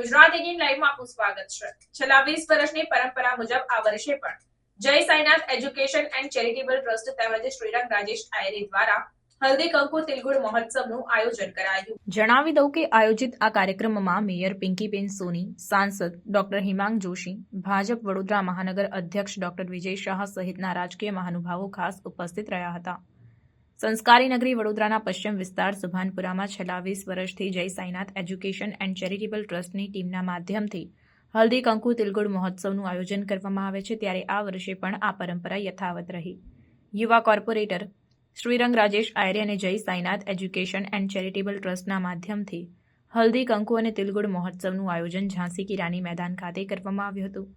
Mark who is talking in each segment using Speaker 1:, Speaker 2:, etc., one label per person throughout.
Speaker 1: ગુજરાત એગેન લાઈવમાં સ્વાગત છે. છેલ્લા વીસ વર્ષની પરંપરા મુજબ આ વર્ષે પણ જય Sainath education and charitable trust તેમજ શ્રીરંગ રાજેશ આયરે દ્વારા હલ્દી કંકુ તિલગુડ મહોત્સવનું આયોજન કરાયું. જણાવી દઉં કે આયોજિત આ કાર્યક્રમમાં મેયર પિંકીબેન સોની, સાંસદ ડોક્ટર હિમાંગ જોશી, ભાજપ વડોદરા મહાનગર અધ્યક્ષ ડોક્ટર વિજય શાહ સહિતના રાજકીય મહાનુભાવો ખાસ ઉપસ્થિત રહ્યા હતા. સંસ્કારી નગરી વડોદરાના પશ્ચિમ વિસ્તાર સુભાનપુરામાં છેલ્લા વીસ વર્ષથી જય સાઈનાથ એજ્યુકેશન એન્ડ ચેરિટેબલ ટ્રસ્ટની ટીમના માધ્યમથી હલ્દી કંકુ તિલગુડ મહોત્સવનું આયોજન કરવામાં આવે છે, ત્યારે આ વર્ષે પણ આ પરંપરા યથાવત રહી. યુવા કોર્પોરેટર શ્રીરંગ રાજેશ આયરે અને જય સાઈનાથ એજ્યુકેશન એન્ડ ચેરિટેબલ ટ્રસ્ટના માધ્યમથી હલ્દી કંકુ અને તિલગુડ મહોત્સવનું આયોજન ઝાંસી કી રાની મેદાન ખાતે કરવામાં આવ્યું હતું.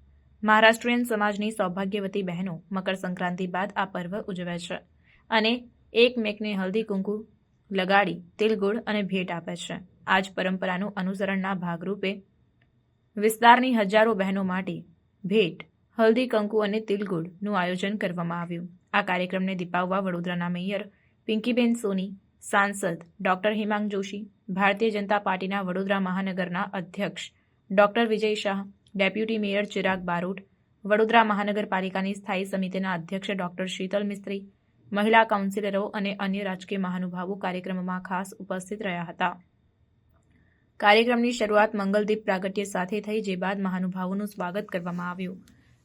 Speaker 1: મહારાષ્ટ્રીયન સમાજની સૌભાગ્યવતી બહેનો મકર સંક્રાંતિ બાદ આ પર્વ ઉજવે છે અને એકમેકને હલ્દી કુંકુ લગાડી તિલગુળ અને ભેટ આપે છે. આ જ પરંપરાનું અનુસરણના ભાગરૂપે વિસ્તારની હજારો બહેનો માટે ભેટ, હલ્દી કંકુ અને તિલગુળનું આયોજન કરવામાં આવ્યું. આ કાર્યક્રમને દીપાવવા વડોદરાના મેયર પિંકીબેન સોની, સાંસદ ડોક્ટર હિમાંગ જોશી, ભારતીય જનતા પાર્ટીના વડોદરા મહાનગરના અધ્યક્ષ doctor Vijay Shah, deputy mayor Chirag Barot, Vadodara મહાનગરપાલિકાની સ્થાયી સમિતિના અધ્યક્ષ ડોક્ટર શીતલ મિસ્ત્રી મહિલા કાઉન્સિલરો અને અન્ય રાજકીય મહાનુભાવો કાર્યક્રમમાં ખાસ ઉપસ્થિત રહ્યા હતા. કાર્યક્રમની શરૂઆત મંગલદીપ પ્રાગટ્ય સાથે થઈ, જે બાદ મહાનુભાવોનું સ્વાગત કરવામાં આવ્યું.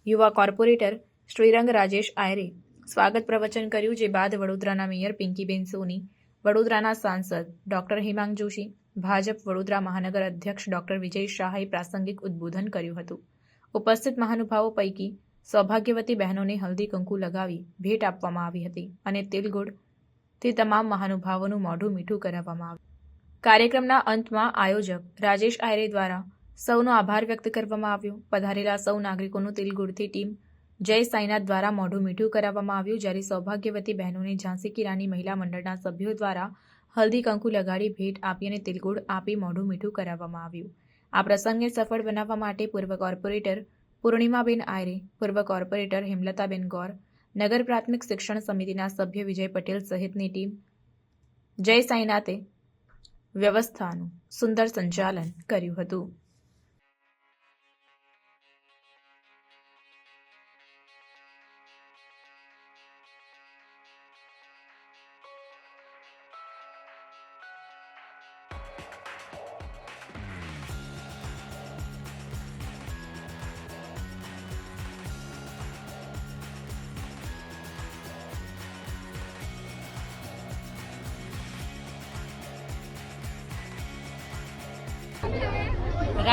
Speaker 1: યુવા કોર્પોરેટર શ્રીરંગ રાજેશ આયરે સ્વાગત પ્રવચન કર્યું, જે બાદ વડોદરાના મેયર પિંકીબેન સોની, વડોદરાના સાંસદ ડોક્ટર હિમાંગ જોશી, ભાજપ વડોદરા મહાનગર અધ્યક્ષ ડોક્ટર વિજય શાહે પ્રાસંગિક ઉદ્બોધન કર્યું હતું. ઉપસ્થિત મહાનુભાવો પૈકી સૌભાગ્યવતી બહેનોને હલ્દી કંકુ લગાવી ભેટ આપવામાં આવી હતી અને તિલગુડથી તમામ મહાનુભાવોનું મોઢું મીઠું કરાવવામાં આવ્યું. કાર્યક્રમના અંતમાં આયોજક રાજેશ આયરે દ્વારા સૌનો આભાર વ્યક્ત કરવામાં આવ્યો. પધારેલા સૌ નાગરિકોનું તિલગુડથી ટીમ જય સાઈનાથ દ્વારા મોઢું મીઠું કરાવવામાં આવ્યું, જ્યારે સૌભાગ્યવતી બહેનોને ઝાંસી કિરાની મહિલા મંડળના સભ્યો દ્વારા હલ્દી કંકુ લગાડી ભેટ આપી અને તિલગુડ આપી મોઢું મીઠું કરાવવામાં આવ્યું. આ પ્રસંગને સફળ બનાવવા માટે પૂર્વ કોર્પોરેટર પૂર્ણિમાબેન આયરે, પૂર્વ કોર્પોરેટર હેમલતાબેન ગોર, નગર પ્રાથમિક શિક્ષણ સમિતિના સભ્ય વિજય પટેલ સહિતની ટીમ. જય સાંઈનાથે. વ્યવસ્થાનું સુંદર સંચાલન કર્યું હતું.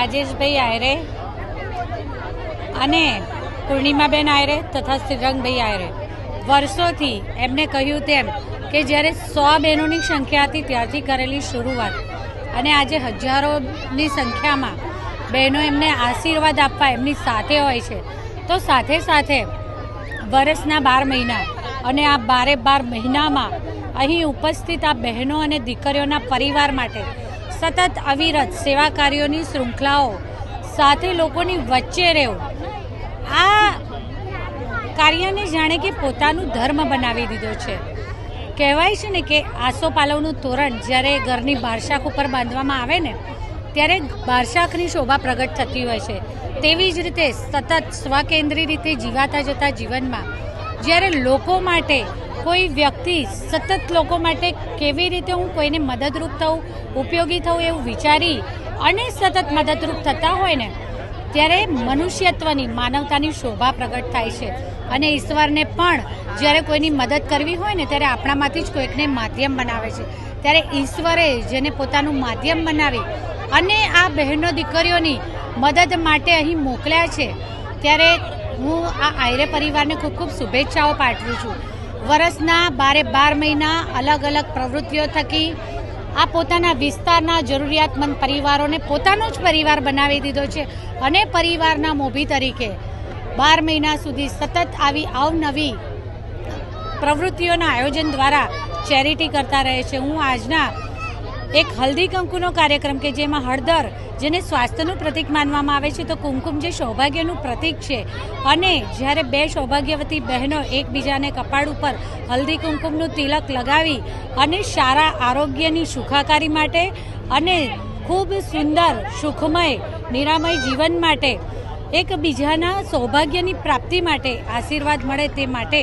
Speaker 2: રાજેશભાઈ આયરે અને પૂર્ણિમાબેન આયરે તથા શ્રીરંગભાઈ આયરે. વર્ષોથી એમને કહ્યું તેમ કે જ્યારે સો બહેનોની સંખ્યા હતી ત્યારથી કરેલી શરૂઆત અને આજે હજારોની સંખ્યામાં બહેનો એમને આશીર્વાદ આપવા એમની સાથે હોય છે. તો સાથે સાથે વર્ષના બાર મહિના અને આ બારે બાર મહિનામાં અહીં ઉપસ્થિત આ બહેનો અને દીકરીઓના પરિવાર માટે સતત અવિરત સેવા કાર્યોની શૃંખલાઓ સાથે લોકોની વચ્ચે રહેવું. આ કાર્યને જાણે કે પોતાનું ધર્મ બનાવી દીધો છે. કહેવાય છે ને કે આસોપાલવનું તોરણ જ્યારે ઘરની બારશાખ ઉપર બાંધવામાં આવે ને, ત્યારે બારશાખની શોભા પ્રગટ થતી હોય છે. તેવી જ રીતે સતત સ્વકેન્દ્રી રીતે જીવાતા જતા જીવનમાં, જ્યારે લોકો માટે કોઈ વ્યક્તિ સતત લોકો માટે કેવી રીતે હું કોઈને મદદરૂપ થઉં, ઉપયોગી થઉં એવું વિચારી અને સતત મદદરૂપ થતા હોય ને, ત્યારે મનુષ્યત્વની, માનવતાની શોભા પ્રગટ થાય છે. અને ઈશ્વરને પણ જ્યારે કોઈની મદદ કરવી હોય ને, ત્યારે આપણામાંથી જ કોઈકને માધ્યમ બનાવે છે. ત્યારે ઈશ્વરે જેને પોતાનું માધ્યમ બનાવી અને આ બહેનો દીકરીઓની મદદ માટે અહીં મોકલ્યા છે, ત્યારે હું આ આયરે પરિવારને ખૂબ ખૂબ શુભેચ્છાઓ પાઠવું છું. વર્ષના બારે બાર મહિના અલગ અલગ પ્રવૃત્તિઓ થકી આ પોતાના વિસ્તારના જરૂરિયાતમંદ પરિવારોને પોતાનો જ પરિવાર બનાવી દીધો છે અને પરિવારના મોભી તરીકે બાર મહિના સુધી સતત આવી અવનવી પ્રવૃત્તિઓના આયોજન દ્વારા ચેરિટી કરતા રહે છે. હું આજના એક હલ્દી કંકુનો કાર્યક્રમ કે જેમાં હળદર, જેને સ્વાસ્થ્યનું પ્રતીક માનવામાં આવે છે, તો કુમકુમ જે સૌભાગ્યનું પ્રતીક છે. અને જ્યારે બે સૌભાગ્યવતી બહેનો એકબીજાને કપાળ ઉપર હલ્દી કુમકુમનું તિલક લગાવી અને સારા આરોગ્યની સુખાકારી માટે અને ખૂબ સુંદર, સુખમય, નિરામય જીવન માટે એક બીજાના સૌભાગ્યની પ્રાપ્તિ માટે આશીર્વાદ મળે તે માટે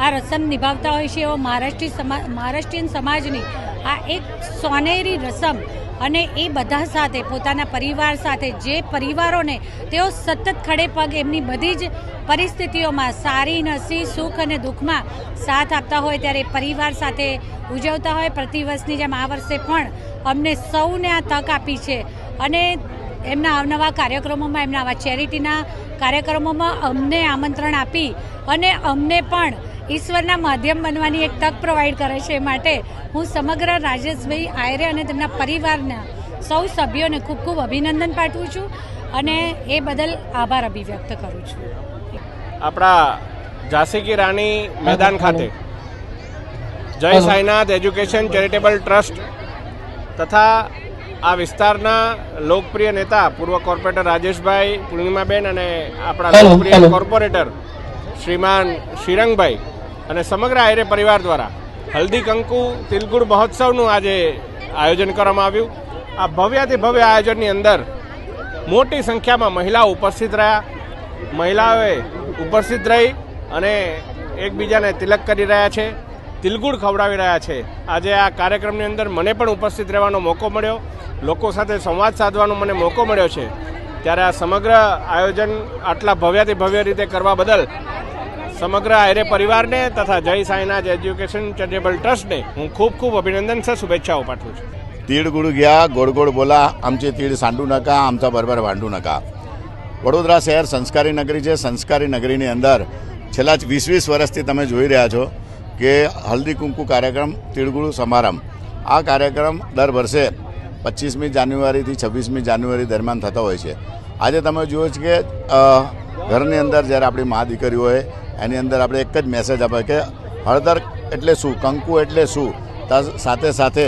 Speaker 2: આ રસમ નિભાવતા હોય છે એવો મહારાષ્ટ્રી સમા, મહારાષ્ટ્રીયન સમાજની આ એક સોનેરી રસમ અને એ બધા સાથે, પોતાના પરિવાર સાથે, જે પરિવારોને તેઓ સતત ખડે પગ એમની બધી જ પરિસ્થિતિઓમાં સારી નસી સુખ અને દુઃખમાં સાથ આપતા હોય ત્યારે પરિવાર સાથે ઉજવતા હોય. પ્રતિવર્ષની જેમ આ વર્ષે પણ અમને સૌને આ તક આપી છે અને એમના અવનવા કાર્યક્રમોમાં એમના આવા ચેરિટીના કાર્યક્રમોમાં અમને આમંત્રણ આપી અને અમને પણ ઈશ્વરના માધ્યમ બનવાની એક તક પ્રોવાઈડ કરે છે માટે હું સમગ્ર રાજેશભાઈ આયરે અને તેમના પરિવારના સૌ સભ્યોને ખૂબ ખૂબ અભિનંદન પાઠવું છું અને એ બદલ આભાર અભિવ્યક્ત કરું છું.
Speaker 3: આપણા ઝાંસી કી રાણી મેદાન ખાતે જય સાઈનાથ એજ્યુકેશન ચેરિટેબલ ટ્રસ્ટ તથા આ વિસ્તારના લોકપ્રિય નેતા પૂર્વ કોર્પોરેટર રાજેશભાઈ પૂર્ણિમાબેન અને આપણા લોકપ્રિય કોર્પોરેટર શ્રીમાન શ્રીરંગભાઈ અને સમગ્ર આયરે પરિવાર દ્વારા હલ્દી કંકુ તિલગુડ મહોત્સવનું આજે આયોજન કરવામાં આવ્યું. આ ભવ્યાથી ભવ્ય આયોજનની અંદર મોટી સંખ્યામાં મહિલાઓ ઉપસ્થિત રહ્યા. મહિલાઓએ ઉપસ્થિત રહી અને એકબીજાને તિલક કરી રહ્યા છે. તિલગુડ ખવડાવી રહ્યા છે. આજે આ કાર્યક્રમની અંદર મને પણ ઉપસ્થિત રહેવાનો મોકો મળ્યો. લોકો સાથે સંવાદ સાધવાનો મને મોકો મળ્યો છે. ત્યારે આ સમગ્ર આયોજન આટલા ભવ્યાથી ભવ્ય રીતે કરવા બદલ સમગ્ર આયરે પરિવારને તથા જય સાંઈનાથ એજ્યુકેશન ચેરિટેબલ ટ્રસ્ટને હું ખૂબ ખૂબ અભિનંદન છે શુભેચ્છાઓ પાઠવું છું.
Speaker 4: તીડ ગુડ ગયા, ગોળ ગોળ બોલા, આમચે તીડ સાંડુ નકા આમતા બરબર વાંડુ નકા. વડોદરા શહેર સંસ્કારી નગરી છે. સંસ્કારી નગરીની અંદર છેલ્લા જ વીસ વીસ વર્ષથી તમે જોઈ રહ્યા છો. કે હલ્દી કુંકુ કાર્યક્રમ, તિળગુળુ સમારંભ. આ કાર્યક્રમ દર વર્ષે પચીસમી જાન્યુઆરીથી છવ્વીસમી જાન્યુઆરી દરમિયાન થતો હોય છે. આજે તમે જુઓ છો કે ઘરની અંદર જ્યારે આપણી મા દીકરી હોય, એની અંદર આપણે એક જ મેસેજ આપે કે, હળદર એટલે શું? કંકુ એટલે શું? સાથે સાથે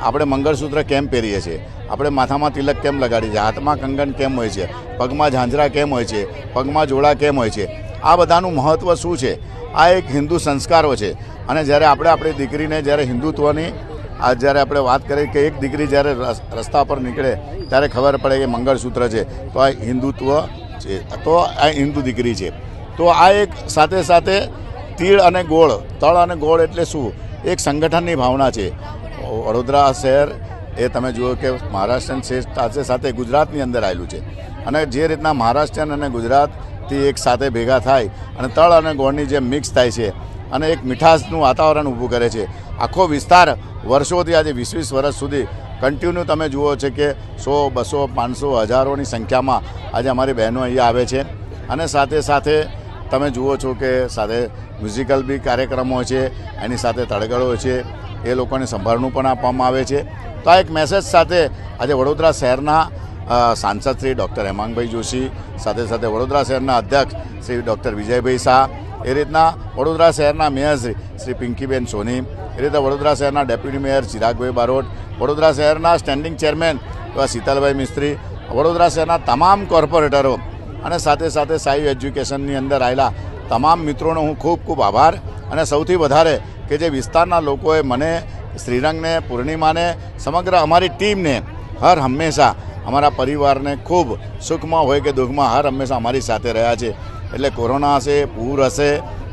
Speaker 4: આપણે મંગળસૂત્ર કેમ પહેરીએ છીએ? આપણે માથામાં તિલક કેમ લગાડીએ છીએ? હાથમાં કંગન કેમ હોય છે? પગમાં ઝાંઝરા કેમ હોય છે? પગમાં જોડા કેમ હોય છે? આ બધાનું મહત્ત્વ શું છે? આ એક હિન્દુ સંસ્કારો છે. અને જ્યારે આપણે આપણી દીકરીને જ્યારે હિન્દુત્વની આ જ્યારે આપણે વાત કરીએ કે એક દીકરી જ્યારે રસ- રસ્તા પર નીકળે, ત્યારે ખબર પડે કે મંગળસૂત્ર છે. તો આ હિન્દુત્વ છે. તો આ હિન્દુ દીકરી છે. તો આ એક સાથે સાથે તીળ અને ગોળ, તળ અને ગોળ એટલે શું? એક સંગઠનની ભાવના છે. વડોદરા શહેર એ તમે જુઓ કે મહારાષ્ટ્રન સાથે સાથે ગુજરાતની અંદર આવેલું છે. અને જે રીતના મહારાષ્ટ્રન અને ગુજરાતથી એક સાથે ભેગા થાય અને તળ અને ગોળની જેમ મિક્સ થાય છે અને એક મીઠાશનું વાતાવરણ ઊભું કરે છે. આખો વિસ્તાર વર્ષોથી આજે વીસ વીસ વર્ષ સુધી કન્ટિન્યુ તમે જુઓ છે કે સો, બસો, પાંચસો હજારોની સંખ્યામાં આજે અમારી બહેનો અહીંયા આવે છે. અને સાથે સાથે તમે જુઓ છો કે સાથે મ્યુઝિકલ બી કાર્યક્રમો છે, એની સાથે તડગડો છે, એ લોકોને સંભાળનું પણ આપવામાં આવે છે. તો આ એક મેસેજ સાથે આજે વડોદરા શહેરના સાંસદ શ્રી ડૉક્ટર હેમાંગભાઈ જોશી, સાથે સાથે વડોદરા શહેરના અધ્યક્ષ શ્રી ડૉક્ટર વિજયભાઈ શાહ, એ રીતના વડોદરા શહેરના મેયર શ્રી પિંકીબેન સોની, એ રીતે વડોદરા શહેરના ડેપ્યુટી મેયર ચિરાગભાઈ બારોટ, વડોદરા શહેરના સ્ટેન્ડિંગ ચેરમેન એવા શીતલભાઈ મિસ્ત્રી, વડોદરા શહેરના તમામ કોર્પોરેટરો અને સાથે સાથે સાઈ એજ્યુકેશનની અંદર આવેલા તમામ મિત્રોનો હું ખૂબ ખૂબ આભાર અને સૌથી વધારે કે જે વિસ્તારના લોકોએ મને, શ્રીરંગને, પૂર્ણિમાને, સમગ્ર અમારી ટીમને હર હંમેશા અમારા પરિવારને ખૂબ સુખમાં હોય કે દુઃખમાં હર હંમેશા અમારી સાથે રહ્યા છે. એટલે કોરોના હશે, પૂર હશે,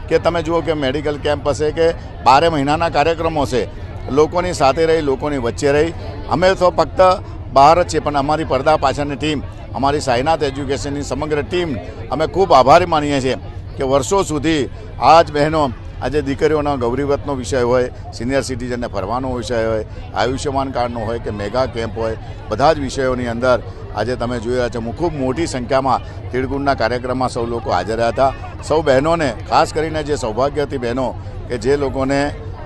Speaker 4: કે તમે જુઓ કે મેડિકલ કેમ્પ હશે, કે બારે મહિનાના કાર્યક્રમો હશે, લોકોની સાથે રહી, લોકોની વચ્ચે રહી. અમે તો ફક્ત બહાર જ છીએ, પણ અમારી પડદા પાછળની ટીમ, અમારી સાઈનાથ એજ્યુકેશનની સમગ્ર ટીમ, અમે ખૂબ આભારી માનીએ છીએ કે વર્ષો સુધી આ જ બહેનો આજે દીકરીઓના ગૌરીવતનો વિષય હોય સિનિયર સિટીઝનને ફરવાનો વિષય હોય, આયુષ્યમાન કાર્ડનો હોય કે મેગા કેમ્પ હોય, બધા જ વિષયોની અંદર આજે તમે જોઈ રહ્યા છો ખૂબ મોટી સંખ્યામાં તિળગુણના કાર્યક્રમમાં સૌ લોકો હાજર રહ્યા હતા. સૌ બહેનોને, ખાસ કરીને જે સૌભાગ્યવતી બહેનો કે જે લોકોને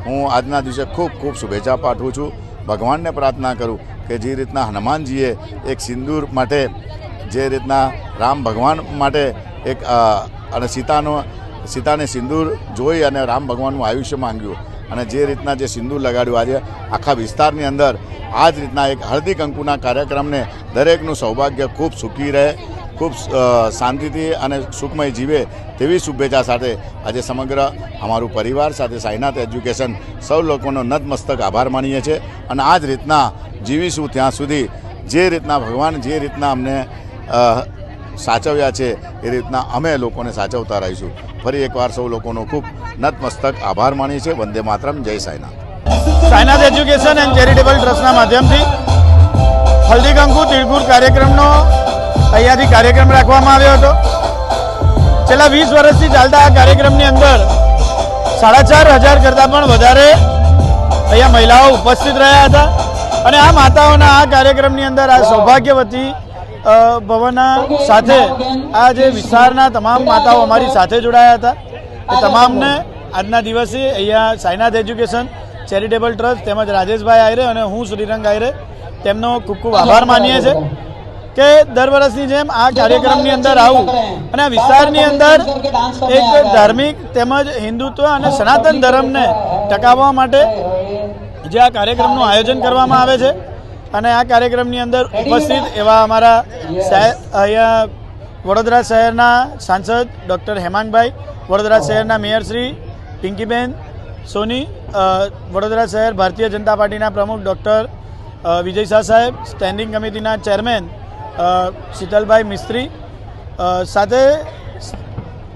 Speaker 4: હું આજના દિવસે ખૂબ ખૂબ શુભેચ્છા પાઠવું છું, ભગવાનને પ્રાર્થના કરું કે જે રીતના હનુમાનજીએ એક સિંદૂર માટે જે રીતના રામ ભગવાન માટે એક અને સીતાનો સીતાને સિંદૂર જોઈ અને રામ ભગવાનનું આયુષ્ય માંગ્યું અને જે રીતના જે સિંદૂર લગાડ્યું આજે આખા વિસ્તારની અંદર આ જ રીતના એક હળદી કંકુના કાર્યક્રમને દરેકનું સૌભાગ્ય ખૂબ સુખી રહે, ખૂબ શાંતિથી અને સુખમય જીવે તેવી શુભેચ્છા સાથે આજે સમગ્ર અમારું પરિવાર સાથે સાઈનાથ એજ્યુકેશન સૌ લોકોનો નતમસ્તક આભાર માનીએ છીએ અને આ જ રીતના જીવીશું ત્યાં સુધી. જે રીતના ભગવાન જે રીતના અમને સાચવ્યા છે એ રીતના અમે લોકોને સાચવતા રહીશું. ફરી એકવાર સૌ લોકોનો ખૂબ નતમસ્તક આભાર માનીએ છીએ. વંદે માતરમ. જય Sainath.
Speaker 5: Sainath education and charitable ટ્રસ્ટના માધ્યમથી હલ્દી કંકુ કાર્યક્રમનો અહીંયાથી કાર્યક્રમ રાખવામાં આવ્યો હતો. છેલ્લા વીસ વર્ષથી ચાલતા આ કાર્યક્રમની અંદર સાડા ચાર હજાર કરતાં પણ વધારે અહીંયા મહિલાઓ ઉપસ્થિત રહ્યા હતા. અને આ માતાઓના આ કાર્યક્રમની અંદર આ સૌભાગ્યવતી ભવનના સાથે આ જે વિસ્તારના તમામ માતાઓ અમારી સાથે જોડાયા હતા. એ તમામને આજના દિવસે અહીંયા સાઈનાથ એજ્યુકેશન, ચેરિટેબલ ટ્રસ્ટ તેમજ રાજેશભાઈ આયરે અને હું શ્રીરંગ આયરે તેમનો ખૂબ ખૂબ આભાર માનીએ છીએ કે દર વર્ષની જેમ આ કાર્યક્રમની અંદર આવું અને આ વિસ્તારની અંદર એક ધાર્મિક તેમજ હિન્દુત્વ અને સનાતન ધર્મને ટકાવવા માટે જે આ કાર્યક્રમનું આયોજન કરવામાં આવે છે. અને આ કાર્યક્રમની અંદર ઉપસ્થિત એવા અમારા સાહેબ અહીંયા વડોદરા શહેરના સાંસદ ડૉક્ટર હેમાંગભાઈ વડોદરા શહેરના મેયરશ્રી પિંકીબેન સોની વડોદરા શહેર ભારતીય જનતા પાર્ટીના પ્રમુખ ડૉક્ટર વિજય શાહ સાહેબ સ્ટેન્ડિંગ કમિટીના ચેરમેન શીતલભાઈ મિસ્ત્રી સાથે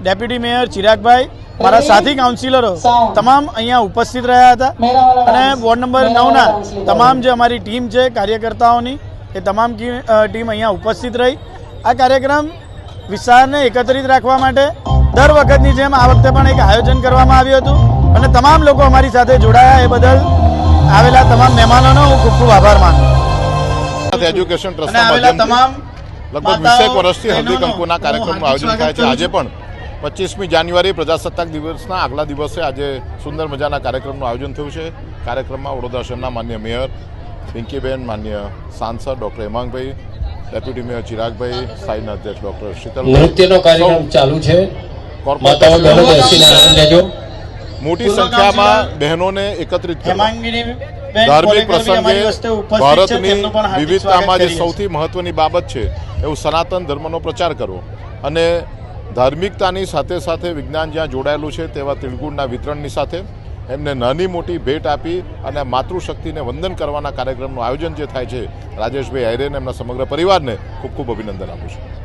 Speaker 5: ડેપ્યુટી મેયર ચિરાગભાઈ મારા સાથી કાઉન્સિલરો તમામ અહીંયા ઉપસ્થિત રહ્યા હતા. અને વોર્ડ નંબર નવના તમામ જે અમારી ટીમ છે કાર્યકર્તાઓની એ તમામ ટીમ અહીંયા ઉપસ્થિત રહી. આ કાર્યક્રમ વિસ્તારને એકત્રિત રાખવા માટે દર વખતની જેમ આ વખતે પણ એક આયોજન કરવામાં આવ્યું હતું. અને તમામ લોકો અમારી સાથે જોડાયા એ બદલ આવેલા તમામ મહેમાનોનો હું ખૂબ ખૂબ આભાર માનું
Speaker 6: એજ્યુકેશન ટ્રસ્ટના
Speaker 5: આવેલા તમામ
Speaker 6: લગભગ વીસેક વર્ષથી હલ્દી કંકુના કાર્યક્રમનું આયોજન થાય છે. આજે પણ પચીસમી જાન્યુઆરી પ્રજાસત્તાક દિવસના આગલા દિવસે આજે સુંદર મજાના કાર્યક્રમનું આયોજન થયું છે. કાર્યક્રમમાં વડોદરા શહેરના માન્ય મેયર પિંકીબેન માન્ય સાંસદ doctor Hemangbhai deputy mayor Chiragbhai Saina અધ્યક્ષ ડૉક્ટર શીતલ
Speaker 7: નૃત્યનો કાર્યક્રમ ચાલુ છે.
Speaker 6: મોટી સંખ્યામાં બહેનોને એકત્રિત ધાર્મિક પ્રસંગે. ભારતની વિવિધતામાં જે. સૌથી મહત્વની બાબત છે એવું સનાતન ધર્મનો પ્રચાર કરવો. અને ધાર્મિકતાની સાથે સાથે વિજ્ઞાન જ્યાં જોડાયેલું છે, તેવા તિળગુણના વિતરણની સાથે એમને નાની મોટી ભેટ આપી અને માતૃશક્તિને વંદન કરવાના કાર્યક્રમનું આયોજન જે થાય છે, રાજેશભાઈ આયરેને એમના સમગ્ર પરિવારને ખૂબ ખૂબ અભિનંદન આપું છું.